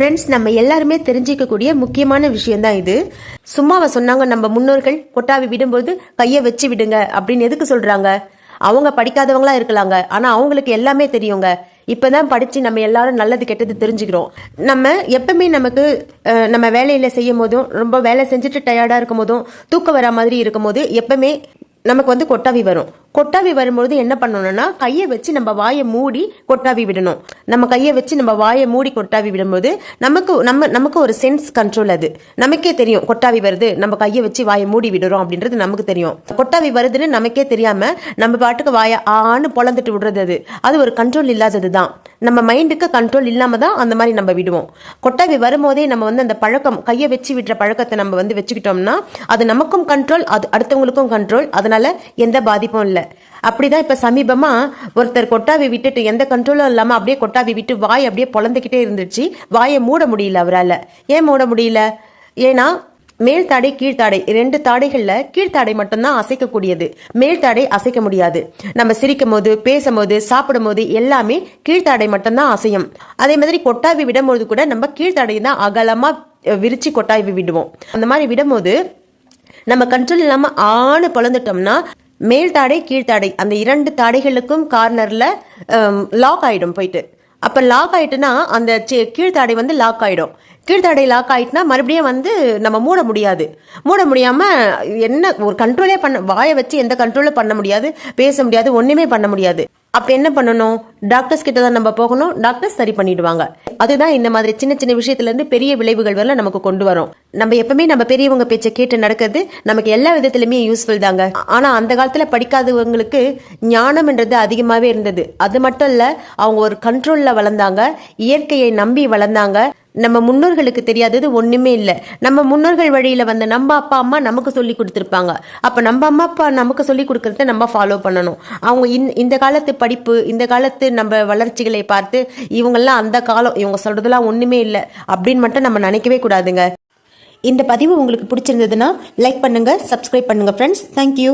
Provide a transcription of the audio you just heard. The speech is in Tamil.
ஃப்ரெண்ட்ஸ் நம்ம எல்லாருமே தெரிஞ்சிக்கக்கூடிய முக்கியமான விஷயம் தான் இது. சும்மாவை சொன்னாங்க நம்ம முன்னோர்கள் கொட்டாவி விடும்போது கையை வச்சு விடுங்க அப்படின்னு எதுக்கு சொல்றாங்க? அவங்க படிக்காதவங்களா இருக்கலாங்க. ஆனா அவங்களுக்கு எல்லாமே தெரியுங்க. இப்பதான் படிச்சு நம்ம எல்லாரும் நல்லது கெட்டது தெரிஞ்சுக்கிறோம். நம்ம எப்பவுமே நமக்கு நம்ம வேலையில செய்யும் போதும் ரொம்ப வேலை செஞ்சுட்டு டயர்டா இருக்கும் போதும் தூக்கம் வர மாதிரி இருக்கும் போது எப்பவுமே நமக்கு வந்து கொட்டாவி வரும். கொட்டாவி வரும்பொழுது என்ன பண்ணணும்னா கையை வச்சு நம்ம வாயை மூடி கொட்டாவி விடணும். நம்ம கையை வச்சு நம்ம வாயை மூடி கொட்டாவி விடும்போது நமக்கு நம்ம நமக்கு ஒரு சென்ஸ் கண்ட்ரோல் அது. நமக்கே தெரியும் கொட்டாவி வருது நம்ம கையை வச்சு வாயை மூடி விடுறோம் அப்படின்றது நமக்கு தெரியும். கொட்டாவி வருதுன்னு நமக்கே தெரியாம நம்ம பாட்டுக்கு வாயை ஆன்னு பொழந்துட்டு விடுறது அது. அது ஒரு கண்ட்ரோல் இல்லாதது தான். நம்ம மைண்டுக்கு கண்ட்ரோல் இல்லாம தான் அந்த மாதிரி நம்ம விடுவோம். கொட்டாவி வரும்போதே நம்ம வந்து அந்த பழக்கம் கையை வச்சு விடுற பழக்கத்தை நம்ம வந்து வச்சுக்கிட்டோம்னா அது நமக்கும் கண்ட்ரோல் அது அடுத்தவங்களுக்கும் கண்ட்ரோல் அதனால எந்த பாதிப்பும் இல்லை. அப்படிதான் இப்ப சமீபமா ஒருத்தர் கொட்டாவி விட்டுட்டு எந்த கண்ட்ரோலும் இல்லாம அப்படியே கொட்டாவி விட்டு வாய் அப்படியே பொழந்துக்கிட்டே இருந்துச்சு. வாயை மூட முடியல அவரால. ஏன் மூட முடியல? ஏன்னா மேல் தாடை கீழ்த்தாடை ரெண்டு தாடைகள்ல கீழ்த்தாடை மட்டும்தான் அசைக்கக்கூடியது. மேல் தாடை அசைக்க முடியாது. நம்ம சிரிக்கும் போது பேசும் போது சாப்பிடும் போது எல்லாமே கீழ்த்தாடை மட்டும்தான் அசையும். அதே மாதிரி கொட்டாவி விடும்போது கூட நம்ம கீழ்த்தாடையை தான் அகலமா விரிச்சு கொட்டாவி விடுவோம். அந்த மாதிரி விடும்போது நம்ம கண்ட்ரோல் இல்லாம ஆணு பொழந்துட்டோம்னா மேல் தாடை கீழ்த்தாடை அந்த இரண்டு தாடைகளுக்கும் கார்னரில் லாக் ஆகிடும் போயிட்டு. அப்போ லாக் ஆயிட்டுனா அந்த கீழ்த்தாடை வந்து லாக் ஆகிடும் கீழ்த்தாடை லாக் ஆயிட்டுனா மறுபடியும் வந்து நம்ம மூட முடியாது. மூட முடியாமல் என்ன ஒரு கண்ட்ரோலே பண்ண வாயை வச்சு எந்த கண்ட்ரோலும் பண்ண முடியாது பேச முடியாது ஒன்றுமே பண்ண முடியாது. அப்போ என்ன பண்ணணும்? டாக்டர்ஸ் கிட்ட தான் நம்ம போகணும். டாக்டர்ஸ் சரி பண்ணிடுவாங்க. அதுதான் இந்த மாதிரி சின்ன சின்ன விஷயத்துல இருந்து பெரிய விளைவுகள் வரல நமக்கு கொண்டு வரும். நம்ம எப்பவுமே நம்ம பெரியவங்க பேச்சை கேட்டு நடக்கிறது நமக்கு எல்லா விதத்திலுமே யூஸ்ஃபுல் தாங்க. ஆனா அந்த காலத்துல படிக்காதவங்களுக்கு ஞானம்ன்றது அதிகமாவே இருந்தது. அது மட்டும் இல்ல அவங்க ஒரு கண்ட்ரோல்ல வளர்ந்தாங்க. இயற்கையை நம்பி வளர்ந்தாங்க. நம்ம முன்னோர்களுக்கு தெரியாதது ஒன்றுமே இல்லை. நம்ம முன்னோர்கள் வழியில் வந்த நம்ம அப்பா அம்மா நமக்கு சொல்லி கொடுத்துருப்பாங்க. அப்போ நம்ம அம்மா அப்பா நமக்கு சொல்லி கொடுக்குறத நம்ம ஃபாலோ பண்ணணும். அவங்க இந் இந்த காலத்து படிப்பு இந்த காலத்து நம்ம வளர்ச்சிகளை பார்த்து இவங்கெல்லாம் அந்த காலம் இவங்க சொல்கிறதுலாம் ஒன்றுமே இல்லை அப்படின்னு மட்டும் நம்ம நினைக்கவே கூடாதுங்க. இந்த பதிவு உங்களுக்கு பிடிச்சிருந்ததுன்னா லைக் பண்ணுங்கள் சப்ஸ்கிரைப் பண்ணுங்கள் ஃப்ரெண்ட்ஸ் தேங்க்யூ